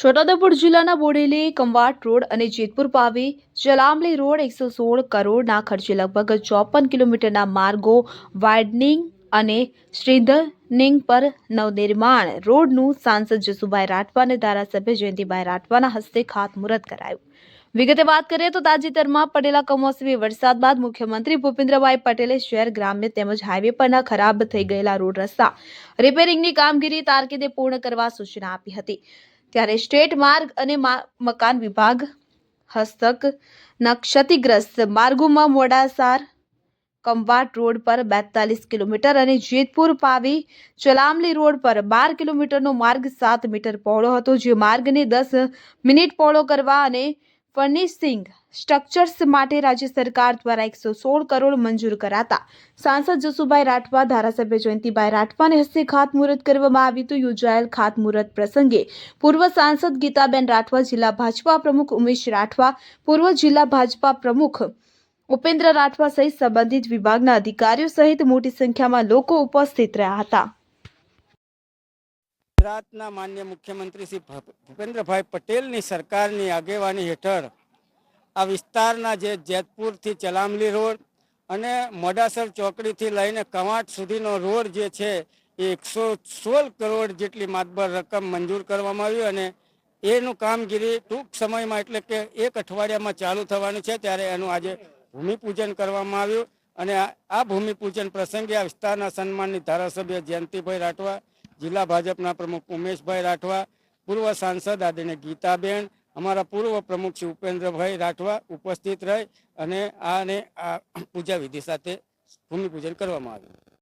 છોટાઉદેપુર જિલ્લાના બોડેલી, કંવાટ રોડ અને જેતપુર પાવી, જલામલી રોડ એકસો સોળ કરોડના ખર્ચે લગભગ ચોપન કિલોમીટરના માર્ગો વાઇડનિંગ અને સ્ટ્રીધનિંગ પર નવનિર્માણ. રોડનું સાંસદ જસુભાઈ રાઠવા અને ધારાસભ્ય જયંતિભાઈ રાઠવાના હસ્તે ખાતમુહૂર્ત કરાયું. વિગતે વાત કરીએ તો તાજેતરમાં પડેલા કમોસમી વરસાદ બાદ મુખ્યમંત્રી ભૂપેન્દ્રભાઈ પટેલે શહેર, ગ્રામ્ય તેમજ હાઈવે પરના ખરાબ થઈ ગયેલા રોડ રસ્તા, રિપેરિંગની કામગીરી તારકીદે પૂર્ણ કરવા સૂચના આપી હતી. ત્યારે સ્ટેટ માર્ગ અને મકાન વિભાગ હસ્તકના ક્ષતિગ્રસ્ત માર્ગોમાં મોડાસાર, કંવાટ રોડ પર બેતાલીસ કિલોમીટર અને જેતપુર પાવી ચલામલી રોડ પર બાર કિલોમીટરનો માર્ગ સાત મીટર પહોળો હતો, જે માર્ગને દસ મિનિટ પહોળો કરવા અને ફર્નિશિંગ સ્ટ્રક્ચર્સ માટે રાજ્ય સરકાર દ્વારા એકસો સોળ કરોડ મંજૂર કરાતા. સાંસદ જસુભાઈ રાઠવા, ધારાસભ્ય જયંતિભાઈ રાઠવાને હસ્તે ખાતમુહૂર્ત કરવામાં આવ્યું હતું. યોજાયેલ ખાતમુહૂર્ત પ્રસંગે પૂર્વ સાંસદ ગીતાબેન રાઠવા, જિલ્લા ભાજપા પ્રમુખ ઉમેશ રાઠવા, પૂર્વ જિલ્લા ભાજપા પ્રમુખ ઉપેન્દ્ર રાઠવા સહિત સંબંધિત વિભાગના અધિકારીઓ સહિત મોટી સંખ્યામાં લોકો ઉપસ્થિત રહ્યા હતા. ગુજરાતના માન્ય મુખ્યમંત્રી શ્રી ભૂપેન્દ્રભાઈ પટેલની સરકારની આગેવાની હેઠળ આ વિસ્તારના જે જેતપુરથી ચલામલી રોડ અને મોડાસર ચોકડીથી લઈને કવાંટ સુધીનો રોડ જે છે એ એકસો સોળ કરોડ જેટલી માતબર રકમ મંજૂર કરવામાં આવી અને એનું કામગીરી ટૂંક સમયમાં એટલે કે એક અઠવાડિયામાં ચાલુ થવાનું છે ત્યારે એનું આજે ભૂમિપૂજન કરવામાં આવ્યું અને આ ભૂમિપૂજન પ્રસંગે આ વિસ્તારના સન્માનની ધારાસભ્ય જયંતિભાઈ રાઠવા જિલ્લા ભાજપના પ્રમુખ ઉમેશભાઈ રાઠવા, પૂર્વ સાંસદ આદરણીય ગીતાબેન, અમારા પૂર્વ પ્રમુખ શ્રી ઉપેન્દ્રભાઈ રાઠવા ઉપસ્થિત રહી અને આને આ પૂજા વિધિ સાથે ભૂમિપૂજન કરવામાં આવ્યું.